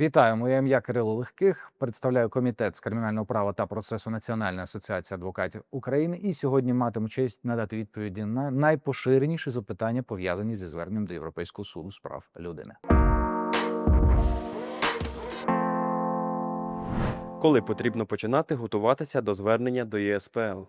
Вітаю, моє ім'я Кирило Легких. Представляю комітет з кримінального права та процесу Національної асоціації адвокатів України. І сьогодні матиму честь надати відповіді на найпоширеніші запитання, пов'язані зі зверненням до Європейського суду з прав людини. Коли потрібно починати готуватися до звернення до ЄСПЛ?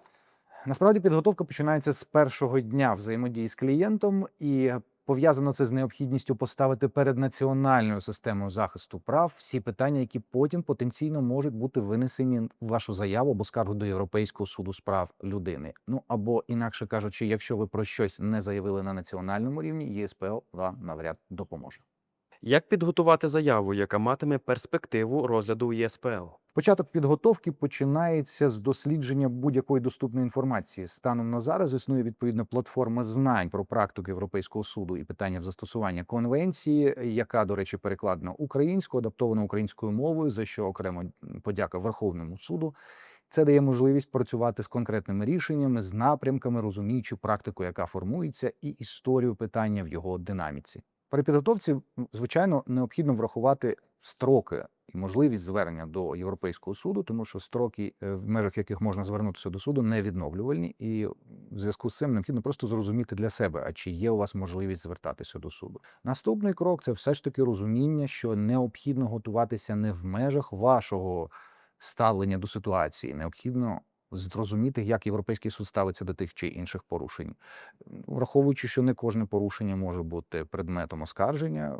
Насправді підготовка починається з першого дня взаємодії з клієнтом, і пов'язано це з необхідністю поставити перед національною системою захисту прав всі питання, які потім потенційно можуть бути винесені в вашу заяву або скаргу до Європейського суду з прав людини. Ну або інакше кажучи, якщо ви про щось не заявили на національному рівні, ЄСПЛ вам навряд допоможе. Як підготувати заяву, яка матиме перспективу розгляду ЄСПЛ? Початок підготовки починається з дослідження будь-якої доступної інформації. Станом на зараз існує відповідна платформа знань про практику Європейського суду і питання в застосування конвенції, яка, до речі, перекладена українською, адаптована українською мовою, за що окремо подяка Верховному суду. Це дає можливість працювати з конкретними рішеннями, з напрямками, розуміючи практику, яка формується, і історію питання в його динаміці. При підготовці, звичайно, необхідно врахувати строки і можливість звернення до Європейського суду, тому що строки, е, в межах яких можна звернутися до суду, не відновлювальні, і в зв'язку з цим необхідно просто зрозуміти для себе, а чи є у вас можливість звертатися до суду. Наступний крок це все ж таки розуміння, що необхідно готуватися не в межах вашого ставлення до ситуації, необхідно. Зрозуміти, як європейський суд ставиться до тих чи інших порушень, враховуючи, що не кожне порушення може бути предметом оскарження,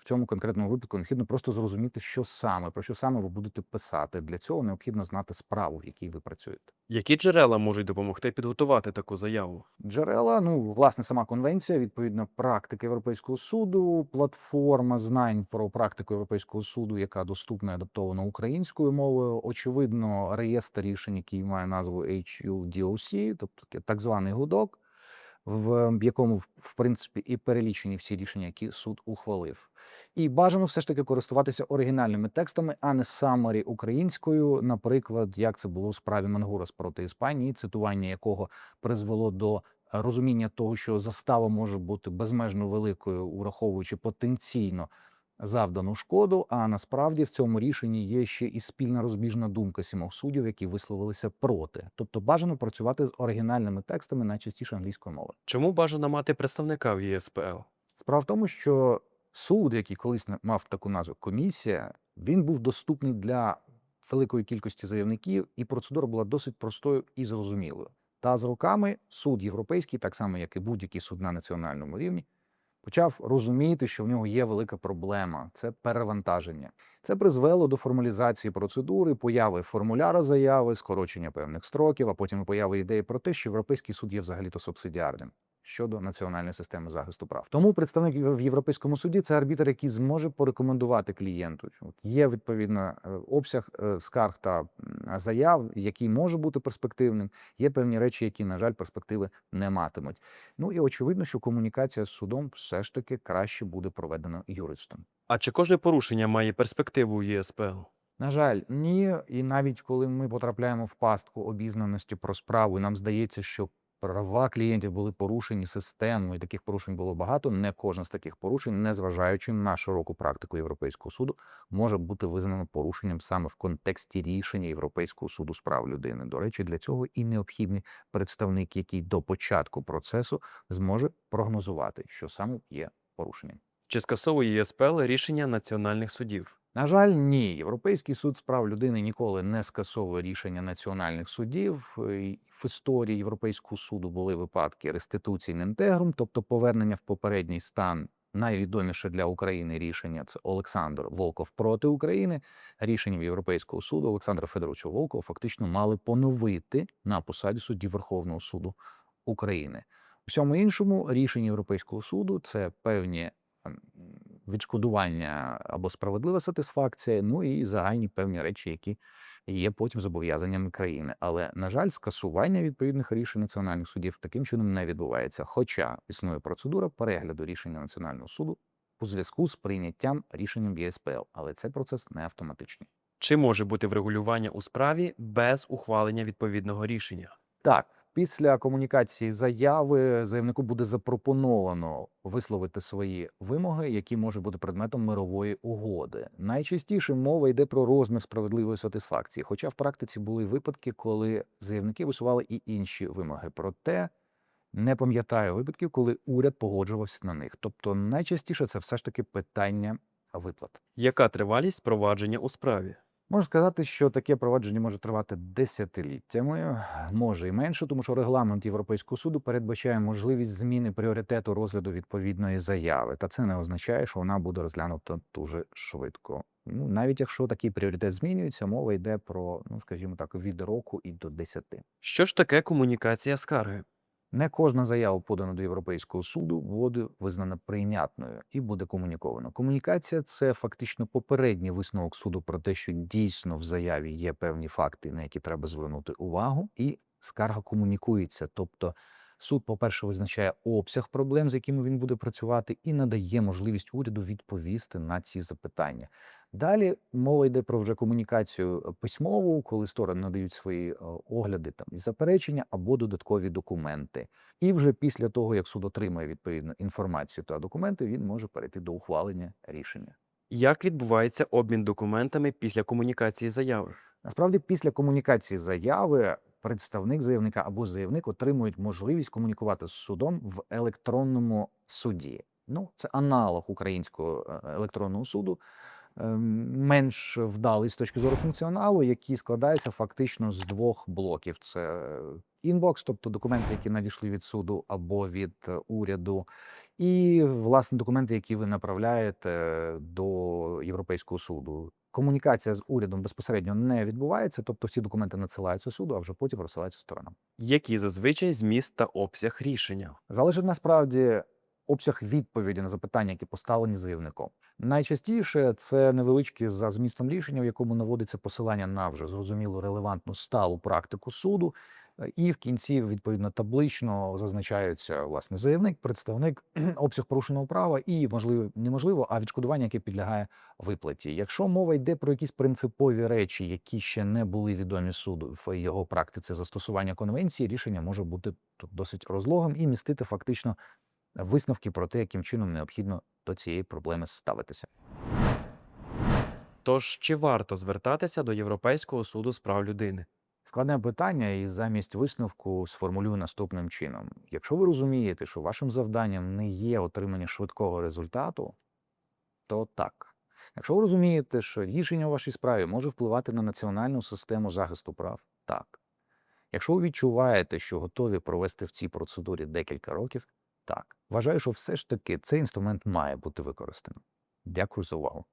в цьому конкретному випадку необхідно просто зрозуміти, що саме про що саме ви будете писати. Для цього необхідно знати справу, в якій ви працюєте. Які джерела можуть допомогти підготувати таку заяву? Джерела, ну власне, сама конвенція, відповідно, практика Європейського суду, платформа знань про практику Європейського суду, яка доступна і адаптована українською мовою. Очевидно, реєстр рішень, який має назву HUDOC, тобто так званий гудок, в якому в- в принципі і перелічені всі рішення, які суд ухвалив. І бажано все ж таки користуватися оригінальними текстами, а не самарі українською, наприклад, як це було у справі Мангурас проти Іспанії, цитування якого призвело до розуміння того, що застава може бути безмежно великою, враховуючи потенційно завдану шкоду. А насправді в цьому рішенні є ще і спільна розбіжна думка сімох суддів, які висловилися проти. Тобто бажано працювати з оригінальними текстами, найчастіше англійською мовою. Чому бажано мати представника в ЄСПЛ? Справа в тому, що суд, який колись мав таку назву комісія, він був доступний для великої кількості заявників, і процедура була досить простою і зрозумілою. Та з роками суд європейський, так само як і будь-який суд на національному рівні, почав розуміти, що в нього є велика проблема це перевантаження. Це призвело до формалізації процедури, появи формуляра заяви, скорочення певних строків, а потім появи ідеї про те, що європейський суд є взагалі-то субсидіарним щодо національної системи захисту прав. Тому представник в Європейському суді це арбітр, який зможе порекомендувати клієнту. Є відповідно е, обсяг е, скарг та заяв, який може бути перспективним. Є певні речі, які, на жаль, перспективи не матимуть. Ну і очевидно, що комунікація з судом все ж таки краще буде проведена юристом. А чи кожне порушення має перспективу у ЄСПЛ? На жаль, ні. І навіть коли ми потрапляємо в пастку обізнаності про справу, і нам здається, що права клієнтів були порушені системно, і таких порушень було багато. Не кожне з таких порушень, незважаючи на широку практику Європейського суду, може бути визнано порушенням саме в контексті рішення Європейського суду з прав людини. До речі, для цього і необхідний представник, який до початку процесу зможе прогнозувати, що саме є порушенням. Чи скасовує ЄСПЛ рішення національних судів? На жаль, ні. Європейський суд з прав людини ніколи не скасовує рішення національних судів. В історії Європейського суду були випадки реституції інтегрум, тобто повернення в попередній стан. Найвідоміше для України рішення це Олександр Волков проти України. Рішенням Європейського суду Олександра Федоровича Волкова фактично мали поновити на посаді судді Верховного суду України. У всьому іншому рішення Європейського суду це певні відшкодування або справедлива сатисфакція, ну і загальні певні речі, які є потім зобов'язаннями країни. Але на жаль, скасування відповідних рішень національних судів таким чином не відбувається. Хоча існує процедура перегляду рішення національного суду у зв'язку з прийняттям рішенням ЄСПЛ, але цей процес не автоматичний. Чи може бути врегулювання у справі без ухвалення відповідного рішення? Так, Після комунікації заяви заявнику буде запропоновано висловити свої вимоги, які можуть бути предметом мирової угоди. Найчастіше мова йде про розмір справедливої сатисфакції, хоча в практиці були випадки, коли заявники висували і інші вимоги. Проте не пам'ятаю випадків, коли уряд погоджувався на них. Тобто найчастіше це все ж таки питання виплат. Яка тривалість провадження у справі? Можу сказати, що таке провадження може тривати десятиліттями, може і менше, тому що регламент Європейського суду передбачає можливість зміни пріоритету розгляду відповідної заяви, та це не означає, що вона буде розглянута дуже швидко. Ну, навіть якщо такий пріоритет змінюється, мова йде про, ну скажімо так, від року і до десяти. Що ж таке комунікація скарги? Не кожна заява, подана до Європейського суду, буде визнана прийнятною і буде комуніковано. Комунікація це фактично попередній висновок суду про те, що дійсно в заяві є певні факти, на які треба звернути увагу, і скарга комунікується. Тобто суд, по-перше, визначає обсяг проблем, з якими він буде працювати, і надає можливість уряду відповісти на ці запитання. Далі мова йде про вже комунікацію е, письмову, коли сторони надають свої е, огляди там і заперечення або додаткові документи. І вже після того, як суд отримає відповідну інформацію та документи, він може перейти до ухвалення рішення. Як відбувається обмін документами після комунікації заяви? Насправді, після комунікації заяви представник заявника або заявник отримують можливість комунікувати з судом в електронному суді. Ну, це аналог українського е, електронного суду, ем, менш вдалий з точки зору функціоналу, який складається фактично з двох блоків: це інбокс, тобто документи, які надійшли від суду або від е, уряду, і власне документи, які ви направляєте до Європейського суду. Комунікація з урядом безпосередньо не відбувається, тобто всі документи надсилаються суду, а вже потім розсилаються сторонам. Які зазвичай зміст та обсяг рішення? Залежить насправді обсяг відповіді на запитання, які поставлені заявником. Найчастіше це невеличкі за змістом рішення, в якому наводиться посилання на вже зрозумілу релевантну сталу практику суду. Е, І в кінці відповідно таблично зазначаються власне заявник, представник, обсяг порушеного права і можливо неможливо, а відшкодування, яке підлягає виплаті. Якщо мова йде про якісь принципові речі, які ще не були відомі суду в його практиці застосування конвенції, рішення може бути досить розлогим і містити фактично висновки про те, яким чином необхідно до цієї проблеми ставитися. Тож чи варто звертатися до Європейського суду з прав людини? Складне питання, і замість висновку сформулюю наступним чином: якщо ви розумієте, що вашим завданням не є отримання швидкого результату, то так. Якщо ви розумієте, що рішення у вашій справі може впливати на національну систему захисту прав, так. Якщо ви відчуваєте, що готові провести в цій процедурі декілька років, так. Вважаю, що все ж таки цей інструмент має бути використаний. Дякую за увагу.